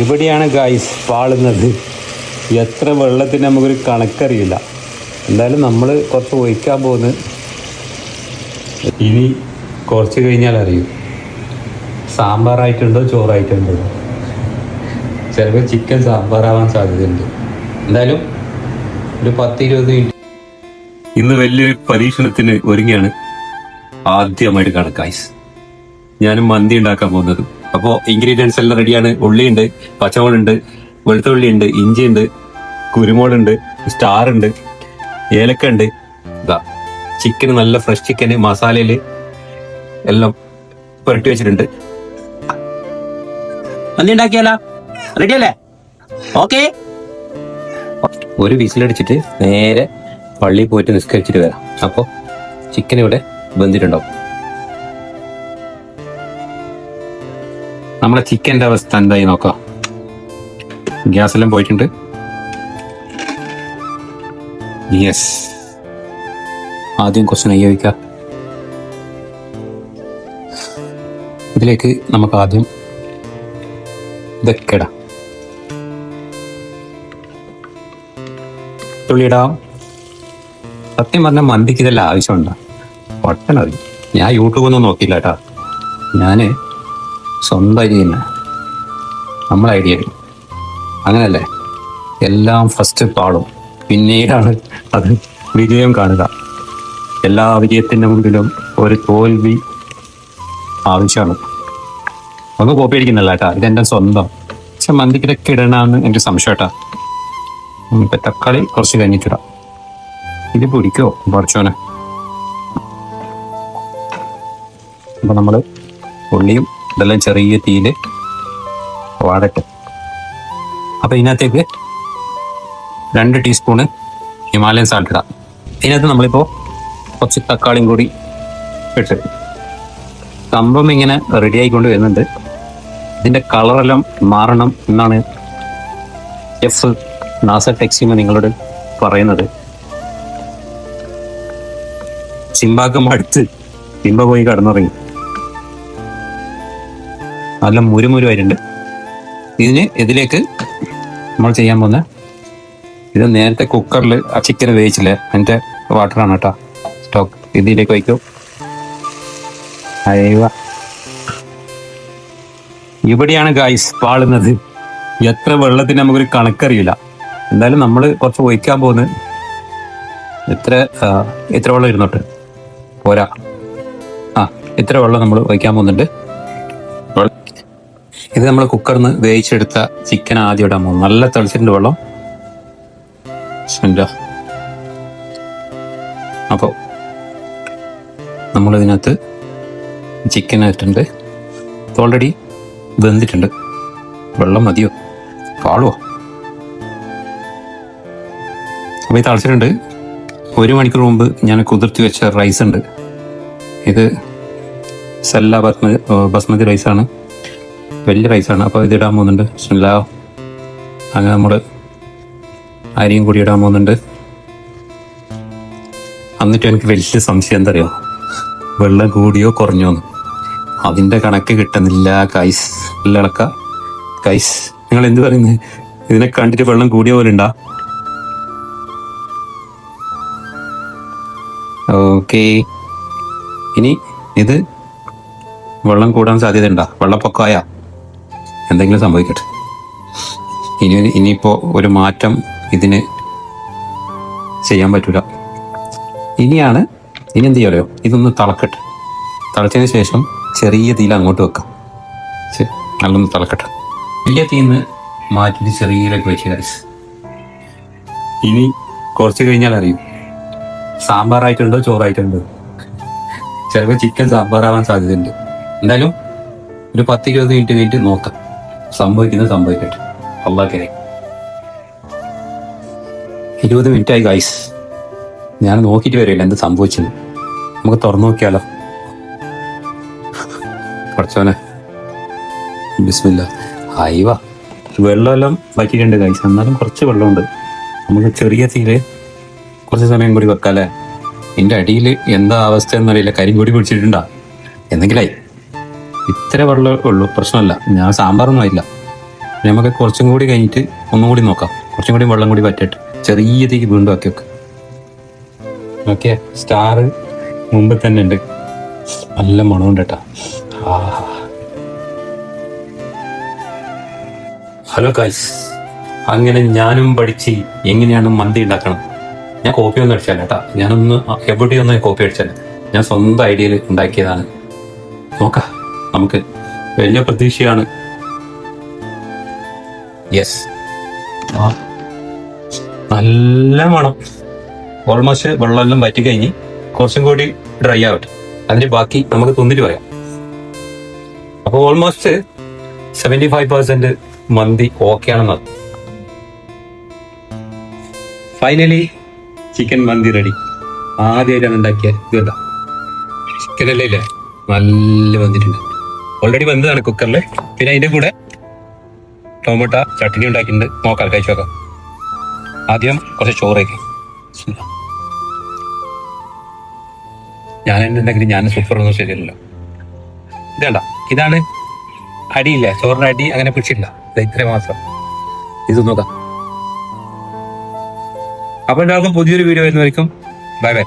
ഇവിടെയാണ് ഗായ്സ് പാളുന്നത്. എത്ര വെള്ളത്തിന് നമുക്കൊരു കണക്കറിയില്ല. എന്തായാലും നമ്മൾ കുറച്ച് ഒഴിക്കാൻ പോകുന്നത് ഇനി കുറച്ച് കഴിഞ്ഞാൽ അറിയും. സാമ്പാറായിട്ടുണ്ടോ ചോറായിട്ടുണ്ടോ? ചിലപ്പോൾ ചിക്കൻ സാമ്പാറാവാൻ സാധ്യതയുണ്ട്. എന്തായാലും ഒരു പത്ത് ഇരുപത് മിനിറ്റ് ഇന്ന് വലിയൊരു പരീക്ഷണത്തിന് ഒരുങ്ങിയാണ് ആദ്യമായിട്ട് കണക്കായ്സ് ഞാനും മന്തി ഉണ്ടാക്കാൻ പോകുന്നത്. അപ്പോൾ ഇൻഗ്രീഡിയൻസ് എല്ലാം റെഡിയാണ് ഉള്ളിയുണ്ട് പച്ചമുളുണ്ട് വെളുത്തുള്ളി ഉണ്ട് ഇഞ്ചി ഇഞ്ചിയുണ്ട് കുരുമുളുണ്ട് സ്റ്റാർ ഉണ്ട് ഏലക്ക ഉണ്ട് ഇതാ ചിക്കൻ നല്ല ഫ്രഷ് ചിക്കൻ മസാലയിൽ എല്ലാം പുരട്ടി വെച്ചിട്ടുണ്ട്. മന്തി ഉണ്ടാക്കിയാലോ റെഡി അല്ലേ? ഓക്കെ ഒരു വിസിലടിച്ചിട്ട് നേരെ പള്ളിയിൽ പോയിട്ട് നിസ്കരിച്ചിട്ട് വരാം. അപ്പോൾ ചിക്കൻ ഇവിടെ വെന്തിട്ടുണ്ടാവും. നമ്മളെ ചിക്കന്റെ അവസ്ഥ എന്തായി നോക്കാം. ഗ്യാസ് എല്ലാം പോയിട്ടുണ്ട്. യെസ് ആദ്യം കുറച്ച് നെയ്യ് ഒഴിക്കാം. ഇതിലേക്ക് നമുക്ക് ആദ്യം ഇതൊക്കെ ഇടാം. തുള്ളിയിടാം സത്യം പറഞ്ഞാൽ മന്തിക്ക് ഇതെല്ലാം ആവശ്യമുണ്ടോ. പൊട്ടനറി. ഞാൻ യൂട്യൂബൊന്നും നോക്കിയില്ല കേട്ടാ. ഞാൻ സ്വന്തം നമ്മളെ ഐഡിയ അങ്ങനല്ലേ? എല്ലാം ഫസ്റ്റ് പാടും. പിന്നീടാണ് അത് വിജയം കാണുക. എല്ലാ വിജയത്തിന്റെ മുമ്പിലും ഒരു തോൽവി ആവശ്യമാണ്. ഒന്ന് കോപ്പി അടിക്കുന്നില്ല കേട്ടാ. ഇതെന്റെ സ്വന്തം. പക്ഷെ മന്തിക്കിടക്ക് ഇടണമെന്ന് എന്റെ സംശയം കേട്ടാ. ഇപ്പം തക്കാളി കുറച്ച് കഴിഞ്ഞിട്ടിടാം. ഇത് പിടിക്കോ കുറച്ചോനെ അപ്പം നമ്മൾ ഉള്ളിയും ഇതെല്ലാം ചെറിയ തീയിൽ വാടട്ടെ. അപ്പം ഇതിനകത്തേക്ക് രണ്ട് ടീസ്പൂണ് ഹിമാലയൻ സാൾട്ട് ഇടാം. ഇതിനകത്ത് നമ്മളിപ്പോൾ കുറച്ച് തക്കാളിയും കൂടി ഇട്ട് സംഭവം ഇങ്ങനെ റെഡി ആയിക്കൊണ്ട് വരുന്നുണ്ട്. ഇതിന്റെ കളറെല്ലാം മാറണം എന്നാണ് എഫ് നാസ ടെക്സിമ നിങ്ങളോട് പറയുന്നത്. ചിമ്പാക്കം അടുത്ത് സിംബ പോയി കടന്നുറങ്ങി. നല്ല മുരുമുരുമായിട്ടുണ്ട് ഇതിന് ഇതിലേക്ക് നമ്മൾ ചെയ്യാൻ പോകുന്ന ഇത് നേരത്തെ കുക്കറിൽ ആ ചിക്കൻ വേവിച്ചില്ലേ? അതിന്റെ വാട്ടറാണ് കേട്ടോ. സ്റ്റോക്ക് ഇതിലേക്ക് വയ്ക്കും. അയവ ഇവിടെയാണ് ഗായ്സ് പാളുന്നത് എത്ര വെള്ളത്തിന് നമുക്കൊരു കണക്കറിയില്ല. എന്തായാലും നമ്മൾ കുറച്ച് ഒഴിക്കാൻ പോകുന്നത് എത്ര എത്ര വെള്ളം ഇരുന്നോട്ട്? പോരാ. ആ എത്ര വെള്ളം നമ്മൾ ഒഴിക്കാൻ പോകുന്നുണ്ട്? ഇത് നമ്മൾ കുക്കറിൽ നിന്ന് വേവിച്ചെടുത്ത ചിക്കൻ ആദ്യം ഇടാൻ പോകും നല്ല തിളച്ചിട്ടുണ്ട് വെള്ളം. അപ്പോൾ നമ്മളിതിനകത്ത് ചിക്കൻ ഇട്ടിട്ടുണ്ട്. ഓൾറെഡി വെന്തിട്ടുണ്ട്. വെള്ളം മതിയോ? പാളുവോ? അപ്പോൾ ഇത് തളച്ചിട്ടുണ്ട്. ഒരു മണിക്കൂർ മുമ്പ് ഞാൻ കുതിർത്തി വെച്ച റൈസ് ഉണ്ട്. ഇത് സല്ല ബസ്മതി ബസ്മതി റൈസാണ് വലിയ റൈസാണ് അപ്പോൾ ഇത് ഇടാൻ പോകുന്നുണ്ട്. ബിസ്മില്ലാ. അങ്ങനെ നമ്മൾ അരിയും കൂടി ഇടാൻ പോകുന്നുണ്ട്. എന്നിട്ട് എനിക്ക് വലിയ സംശയം എന്താ അറിയോ? വെള്ളം കൂടിയോ കുറഞ്ഞോ എന്ന്. അതിന്റെ കണക്ക് കിട്ടുന്നില്ല കൈസ് ഇളക്ക കൈസ് നിങ്ങൾ എന്ത് പറയുന്നത് ഇതിനെ കണ്ടിട്ട് വെള്ളം കൂടിയ പോലെ ഉണ്ടാ. ഓക്കെ ഇനി ഇത് വെള്ളം കൂടാൻ സാധ്യത ഉണ്ടാ? വെള്ളപ്പൊക്കമായ? എന്തെങ്കിലും സംഭവിക്കട്ടെ. ഇനി ഇനിയിപ്പോൾ ഒരു മാറ്റം ഇതിന് ചെയ്യാൻ പറ്റൂല. ഇനിയാണ് ഇനി എന്ത് ചെയ്യാലോ? ഇതൊന്ന് തിളക്കട്ടെ. തിളച്ചതിന് ശേഷം ചെറിയ തീയിൽ അങ്ങോട്ട് വെക്കാം. നല്ലൊന്ന് തിളക്കട്ടെ. വലിയ തീന്ന് മാറ്റിട്ട് ചെറിയതിലേക്ക് വെച്ച് guys. ഇനി കുറച്ച് കഴിഞ്ഞാൽ അറിയും. സാമ്പാറായിട്ടുണ്ടോ ചോറായിട്ടുണ്ടോ? ചിലപ്പോൾ ചിക്കൻ സാമ്പാറാവാൻ സാധ്യതയുണ്ട്. എന്തായാലും ഒരു പത്ത് ഇരുപത് മിനിറ്റ് കഴിഞ്ഞിട്ട് നോക്കാം. സംഭവിക്കുന്നത് സംഭവിക്കട്ടെ. അള്ളാഹ് ഇരുപത് മിനിറ്റ് ആയി ഗൈസ് ഞാൻ നോക്കിയിട്ട് വരില്ല എന്ത് സംഭവിച്ചത് നമുക്ക് തുറന്നു നോക്കിയാലോ? കുറച്ചോനെ ബിസ്മില്ല. ഹൈവ വെള്ളമെല്ലാം വറ്റിയിട്ടുണ്ട് ഗൈസ് എന്നാലും കുറച്ച് വെള്ളമുണ്ട്. നമുക്ക് ചെറിയ തീരെ കുറച്ച് സമയം കൂടി വെക്കാല്ലേ? എന്റെ അടിയിൽ എന്താ അവസ്ഥ എന്നറിയില്ല കരിങ്കൂടി പിടിച്ചിട്ടുണ്ടാ. എന്തെങ്കിലായി? ഇത്ര വെള്ളം ഉള്ളൂ. പ്രശ്നമല്ല. ഞാൻ സാമ്പാറൊന്നും ആയില്ല നമുക്ക് കുറച്ചും കൂടി കഴിഞ്ഞിട്ട് ഒന്നും കൂടി നോക്കാം. കുറച്ചും കൂടി വെള്ളം കൂടി പറ്റിട്ട് ചെറിയ തീക്ക് വീണ്ടും ആക്കി വെക്കാം. ഓക്കെ. സ്റ്റാർ മുമ്പ് തന്നെ ഉണ്ട്. നല്ല മണമുണ്ട് കേട്ടാ. ഹലോ കാശ് അങ്ങനെ ഞാനും പഠിച്ച് എങ്ങനെയാണ് മന്തി ഉണ്ടാക്കണം? ഞാൻ കോപ്പി ഒന്നും അടിച്ചല്ല കേട്ടാ. ഞാനൊന്ന് എവിടെയൊന്നും കോപ്പി അടിച്ചല്ല ഞാൻ സ്വന്തം ഐഡിയയിൽ ഉണ്ടാക്കിയതാണ്. നോക്കാം. നമുക്ക് വലിയ പ്രതീക്ഷയാണ്. യെസ് നല്ല മണം. ഓൾമോസ്റ്റ് വെള്ളമെല്ലാം വറ്റി കഴിഞ്ഞ് കുറച്ചും കൂടി ഡ്രൈ ആവട്ടെ. അതിന് ബാക്കി നമുക്ക് തിന്നിട്ട് പറയാം. അപ്പോൾ ഓൾമോസ്റ്റ് സെവന്റി ഫൈവ് പെർസെന്റ് മന്തി ഓക്കെ ആണെന്നത് ഫൈനലി ചിക്കൻ മന്തി റെഡി ആദ്യമായിട്ടാണ് ഉണ്ടാക്കിയ ഇത് കേട്ടോ ഇല്ലേ നല്ല വന്നിട്ടുണ്ട് ഓൾറെഡി വന്നതാണ് കുക്കറിൽ പിന്നെ അതിന്റെ കൂടെ ടൊമാറ്റോ ചട്നി ഉണ്ടാക്കിയിട്ടുണ്ട്. നോക്കാം കഴിച്ചു നോക്കാം ആദ്യം കുറച്ച് ചോറേക്ക് ഞാൻ എന്തെങ്കിലും ഞാൻ സൂപ്പർ ഒന്നും ശരിയല്ല ഇതേണ്ട ഇതാണ് അടിയില്ല? ചോറിന്റെ അടി അങ്ങനെ പിടിച്ചില്ല ഇത് ഇത്ര മാത്രം. ഇത് നോക്കാം. അപ്പൊ എല്ലാവർക്കും പുതിയൊരു വീഡിയോ വരുന്നതായിരിക്കും ബൈ ബൈ